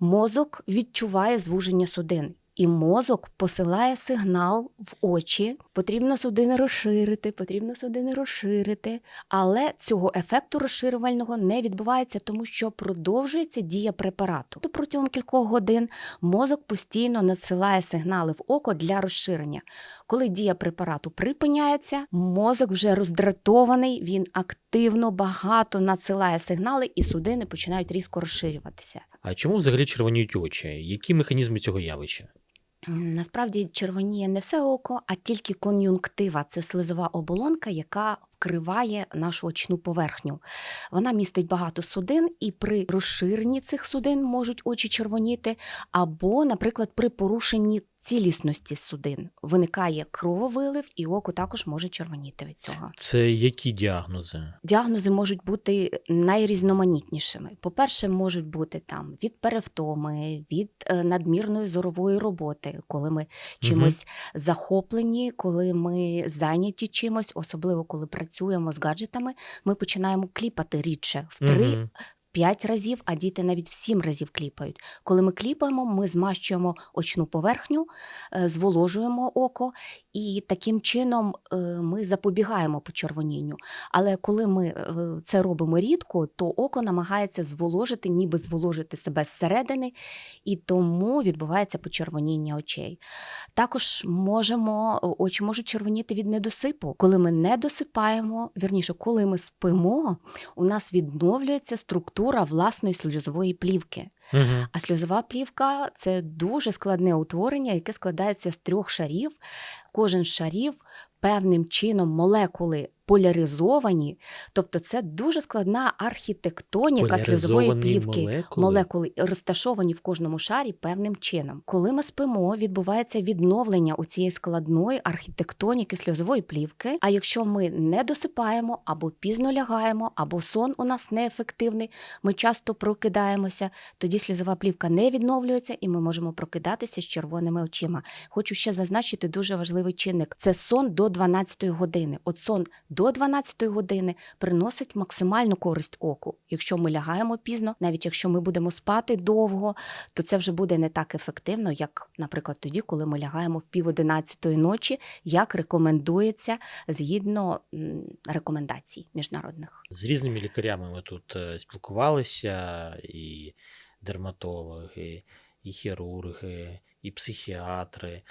Мозок відчуває звуження судин. І мозок посилає сигнал в очі. Потрібно судини розширити, потрібно судини розширити. Але цього ефекту розширювального не відбувається, тому що продовжується дія препарату. Протягом кількох годин мозок постійно надсилає сигнали в око для розширення. Коли дія препарату припиняється, мозок вже роздратований, він активно багато надсилає сигнали, і судини починають різко розширюватися. А чому взагалі червоніють очі? Які механізми цього явища? Насправді червоніє не все око, а тільки кон'юнктива це слизова оболонка, яка вкриває нашу очну поверхню. Вона містить багато судин, і при розширенні цих судин можуть очі червоніти, або, наприклад, при порушенні цілісності судин. Виникає крововилив, і око також може червоніти від цього. Це які діагнози? Діагнози можуть бути найрізноманітнішими. По-перше, можуть бути там від перевтоми, від е, надмірної зорової роботи, коли ми чимось угу. захоплені, коли ми зайняті чимось, особливо коли працюємо з гаджетами, ми починаємо кліпати рідше в три. Угу. П'ять разів, а діти навіть в сім разів кліпають. Коли ми кліпаємо, ми змащуємо очну поверхню, е, зволожуємо око, і таким чином е, ми запобігаємо почервонінню. Але коли ми е, це робимо рідко, то око намагається зволожити, ніби зволожити себе зсередини, і тому відбувається почервоніння очей. Також можемо, очі можуть червоніти від недосипу. Коли ми не досипаємо, вірніше, коли ми спимо, у нас відновлюється структура власної сльозової плівки. Угу. А сльозова плівка це дуже складне утворення, яке складається з трьох шарів. Кожен з шарів певним чином молекули поляризовані, тобто це дуже складна архітектоніка сльозової плівки. молекули. Молекули розташовані в кожному шарі певним чином. Коли ми спимо, відбувається відновлення у цієї складної архітектоніки сльозової плівки. А якщо ми не досипаємо або пізно лягаємо, або сон у нас неефективний, ми часто прокидаємося, тоді сльозова плівка не відновлюється, і ми можемо прокидатися з червоними очима. Хочу ще зазначити дуже важливий чинник: це сон до 12 години. От сон до 12 години приносить максимальну користь оку. Якщо ми лягаємо пізно, навіть якщо ми будемо спати довго, то це вже буде не так ефективно, як, наприклад, тоді, коли ми лягаємо в пів одинадцятої ночі, як рекомендується згідно рекомендацій міжнародних. З різними лікарями ми тут е, спілкувалися, і дерматологи, і хірурги, і психіатри.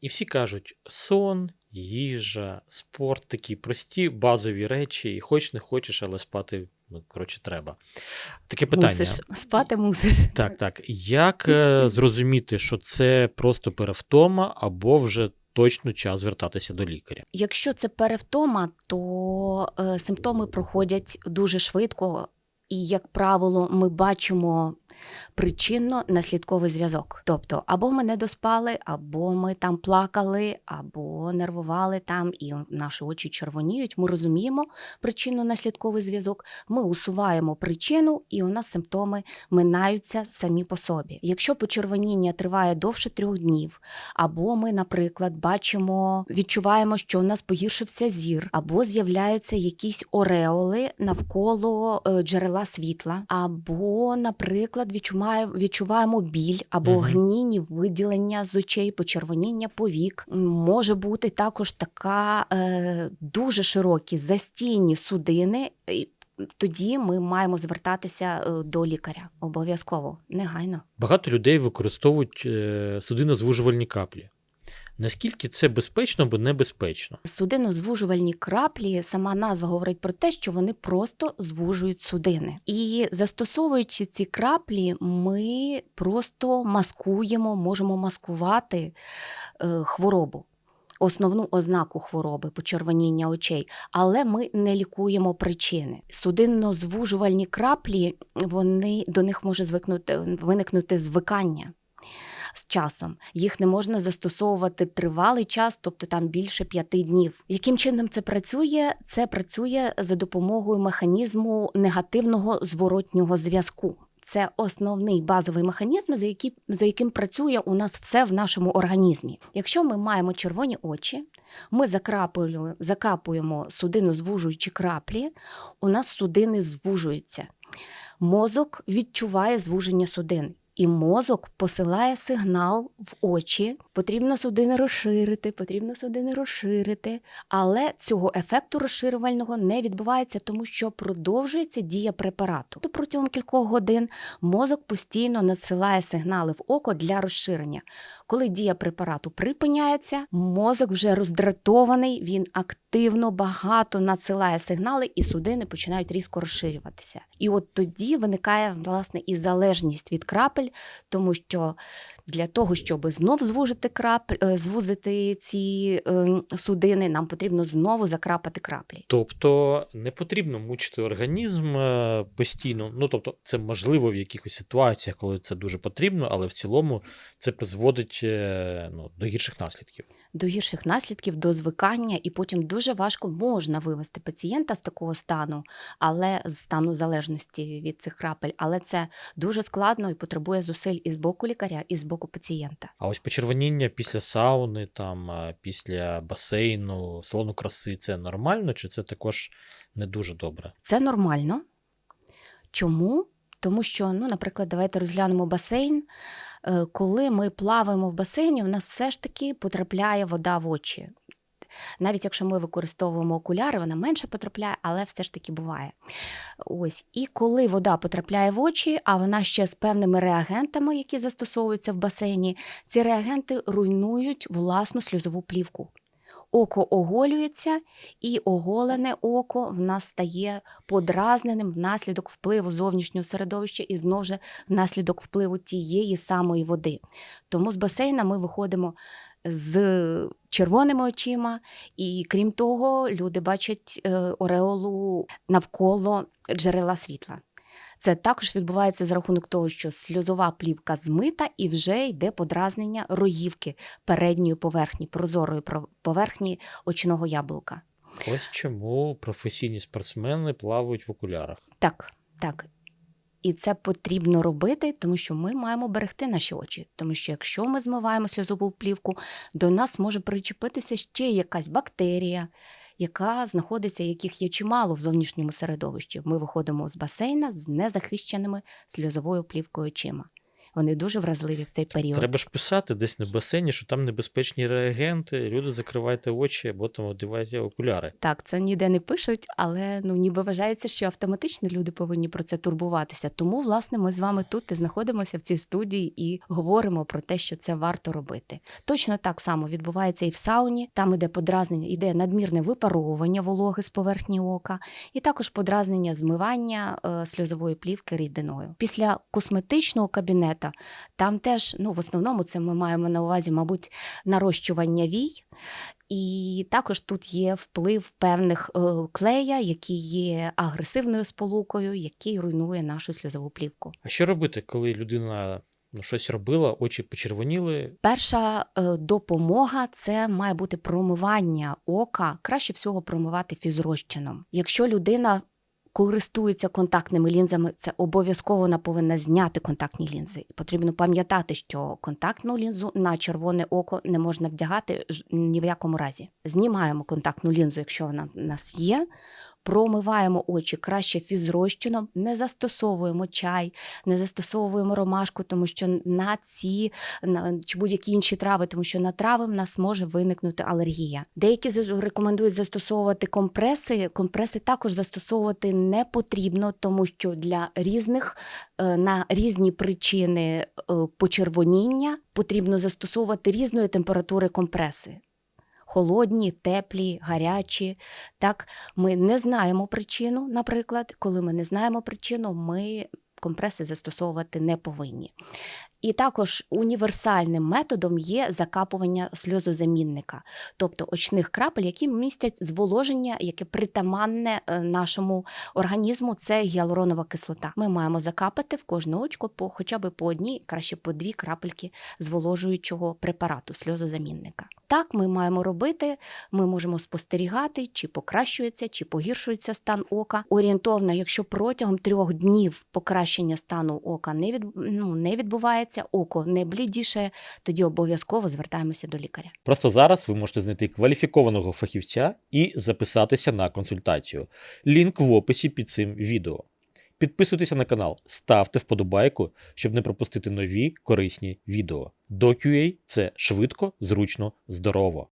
І всі кажуть: сон, їжа, спорт такі прості базові речі, і хоч не хочеш, але спати, ну, коротше, треба. Таке питання. Мусиш спати, мусиш. Так, так. Як е, зрозуміти, що це просто перевтома, або вже точно час звертатися до лікаря? Якщо це перевтома, то е, симптоми проходять дуже швидко, і, як правило, ми бачимо причинно-наслідковий зв'язок. Тобто, або ми не доспали, або ми там плакали, або нервували там, і наші очі червоніють. Ми розуміємо причинно-наслідковий зв'язок. Ми усуваємо причину, і у нас симптоми минаються самі по собі. Якщо почервоніння триває довше трьох днів, або ми, наприклад, бачимо, відчуваємо, що у нас погіршився зір, або з'являються якісь ореоли навколо е, джерела світла, або, наприклад, відчуваємо, відчуваємо біль або Мгм. гнійні виділення з очей, почервоніння повік. Може бути також така е, дуже широкі застійні судини. Тоді ми маємо звертатися е, до лікаря обов'язково, негайно. Багато людей використовують е, судинозвужувальні каплі. Наскільки це безпечно або небезпечно? Судинозвужувальні краплі, сама назва говорить про те, що вони просто звужують судини. І застосовуючи ці краплі, ми просто маскуємо, можемо маскувати е, хворобу. Основну ознаку хвороби почервоніння очей, але ми не лікуємо причини. Судинно-звужувальні краплі вони до них може звикнути виникнути звикання з часом. Їх не можна застосовувати тривалий час, тобто там більше п'яти днів. Яким чином це працює? Це працює за допомогою механізму негативного зворотнього зв'язку. Це основний базовий механізм, за, який, за яким працює у нас все в нашому організмі. Якщо ми маємо червоні очі, ми закрапуємо, закапуємо судину звужуючі краплі, у нас судини звужуються. Мозок відчуває звуження судин. І мозок посилає сигнал в очі. Потрібно судини розширити, потрібно судини розширити. Але цього ефекту розширювального не відбувається, тому що продовжується дія препарату. Протягом кількох годин мозок постійно надсилає сигнали в око для розширення. Коли дія препарату припиняється, мозок вже роздратований, він активно багато надсилає сигнали, і судини починають різко розширюватися. І от тоді виникає власне і залежність від крапель, тому що для того, щоб знов звужити крапель, е, звузити ці е, судини, нам потрібно знову закрапати краплі. Тобто не потрібно мучити організм е, постійно. Ну тобто, це можливо в якихось ситуаціях, коли це дуже потрібно, але в цілому це призводить е, ну, до гірших наслідків. до гірших наслідків, до звикання, і потім дуже важко можна вивести пацієнта з такого стану, але з стану залежності від цих крапель. Але це дуже складно і потребує зусиль і з боку лікаря, і з боку пацієнта. А ось почервоніння після сауни, там, після басейну, салону краси це нормально, чи це також не дуже добре? Це нормально. Чому? Тому що, ну, наприклад, давайте розглянемо басейн. Е, Коли ми плаваємо в басейні, в нас все ж таки потрапляє вода в очі. Навіть якщо ми використовуємо окуляри, вона менше потрапляє, але все ж таки буває. Ось. І коли вода потрапляє в очі, а вона ще з певними реагентами, які застосовуються в басейні, ці реагенти руйнують власну сльозову плівку. Око оголюється, і оголене око в нас стає подразненим внаслідок впливу зовнішнього середовища і знову ж внаслідок впливу тієї самої води. Тому з басейна ми виходимо з червоними очима, і крім того, люди бачать е, ореолу навколо джерела світла. Це також відбувається за рахунок того, що сльозова плівка змита і вже йде подразнення роївки передньої поверхні, прозорої про- поверхні очного яблука. Ось чому професійні спортсмени плавають в окулярах. Так, так. І це потрібно робити, тому що ми маємо берегти наші очі. Тому що якщо ми змиваємо сльозову плівку, до нас може причепитися ще якась бактерія, яка знаходиться, яких є чимало в зовнішньому середовищі. Ми виходимо з басейна з незахищеними сльозовою плівкою очима. Вони дуже вразливі в цей період. Треба ж писати десь на басейні, що там небезпечні реагенти, люди закривайте очі або там одягайте окуляри. Так, це ніде не пишуть, але ну ніби вважається, що автоматично люди повинні про це турбуватися. Тому, власне, ми з вами тут і знаходимося в цій студії і говоримо про те, що це варто робити. Точно так само відбувається і в сауні. Там іде подразнення, іде надмірне випаровування вологи з поверхні ока, і також подразнення змивання е, сльозової плівки рідиною. Після косметичного кабінета там теж, ну в основному, це ми маємо на увазі, мабуть, нарощування вій. І також тут є вплив певних е, клея, які є агресивною сполукою, який руйнує нашу сльозову плівку. А що робити, коли людина ну, щось робила, очі почервоніли? Перша е, допомога це має бути промивання ока. Краще всього промивати фізрозчином. Якщо людина користується контактними лінзами, це обов'язково вона повинна зняти контактні лінзи. Потрібно пам'ятати, що контактну лінзу на червоне око не можна вдягати ні в якому разі. Знімаємо контактну лінзу, якщо вона в нас є. Промиваємо очі краще фізрозчином, не застосовуємо чай, не застосовуємо ромашку, тому що на ці на, чи будь-які інші трави, тому що на трави в нас може виникнути алергія. Деякі рекомендують застосовувати компреси. Компреси також застосовувати не потрібно, тому що для різних е, на різні причини е, почервоніння потрібно застосовувати різної температури компреси. Холодні, теплі, гарячі. Так, ми не знаємо причину, наприклад. Коли ми не знаємо причину, ми компреси застосовувати не повинні. І також універсальним методом є закапування сльозозамінника, тобто очних крапель, які містять зволоження, яке притаманне е, нашому організму, це гіалуронова кислота. Ми маємо закапати в кожне очко по хоча б по одній, краще по дві крапельки зволожуючого препарату сльозозамінника. Так ми маємо робити. Ми можемо спостерігати, чи покращується, чи погіршується стан ока. Орієнтовно, якщо протягом трьох днів покращення стану ока не від, ну, не відбувається, око не блідіше, тоді обов'язково звертаємося до лікаря. Просто зараз ви можете знайти кваліфікованого фахівця і записатися на консультацію. Лінк в описі під цим відео. Підписуйтеся на канал, ставте вподобайку, щоб не пропустити нові корисні відео. DoQA – це швидко, зручно, здорово.